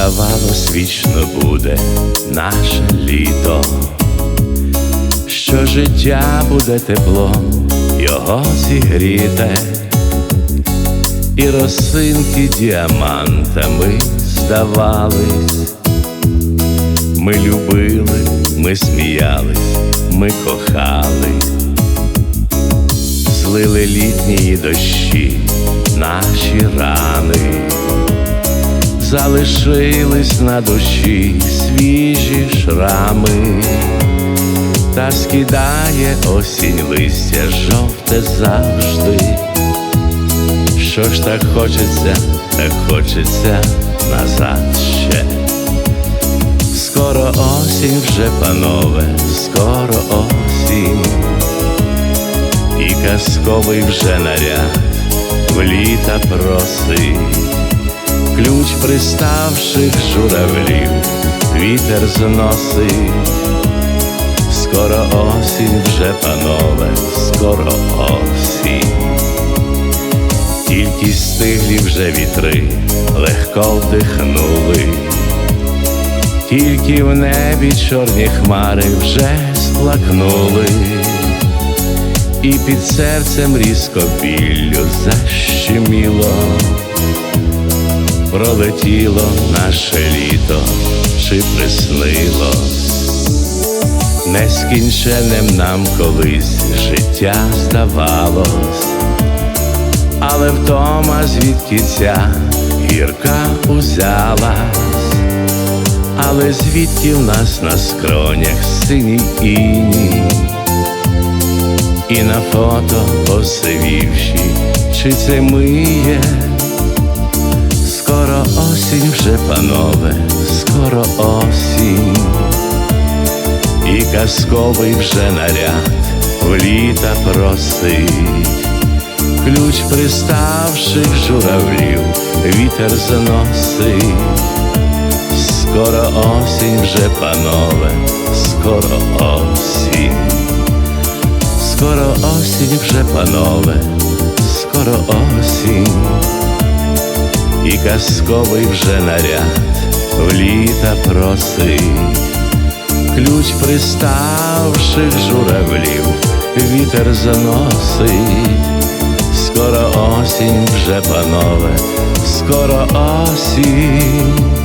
здавалось, вічно буде наше літо, що життя буде теплом, його зігріте, і росинки діамантами здавались. Ми любили, ми сміялись, ми кохали, злили літні дощі, наші рани, залишились на душі свіжі шрами, та скидає осінь листя жовте завжди. Що ж так хочеться, так хочеться назад ще. Скоро осінь вже, панове, скоро осінь, і казковий вже наряд в літа просить, ключ приставших журавлів, вітер зносить, скоро осінь вже, панове, скоро осінь, тільки стиглі вже вітри легко вдихнули. Тільки в небі чорні хмари вже сплакнули, і під серцем різко біллю защеміло, пролетіло наше літо, чи приснилось, нескінченним нам колись життя здавалось, але вдома звідки ця гірка узялась. Але звідки в нас на скронях синій іній і на фото посивівші, чи це миє, скоро осінь вже, панове, скоро осінь, і казковий вже наряд в літа просить, ключ приставших журавлів, вітер заносить. Скоро осінь вже, панове, скоро осінь, скоро осінь вже, панове, скоро осінь, і казковий вже наряд в літа просить, ключ приставших журавлів, вітер заносить, скоро осінь вже, панове, скоро осінь.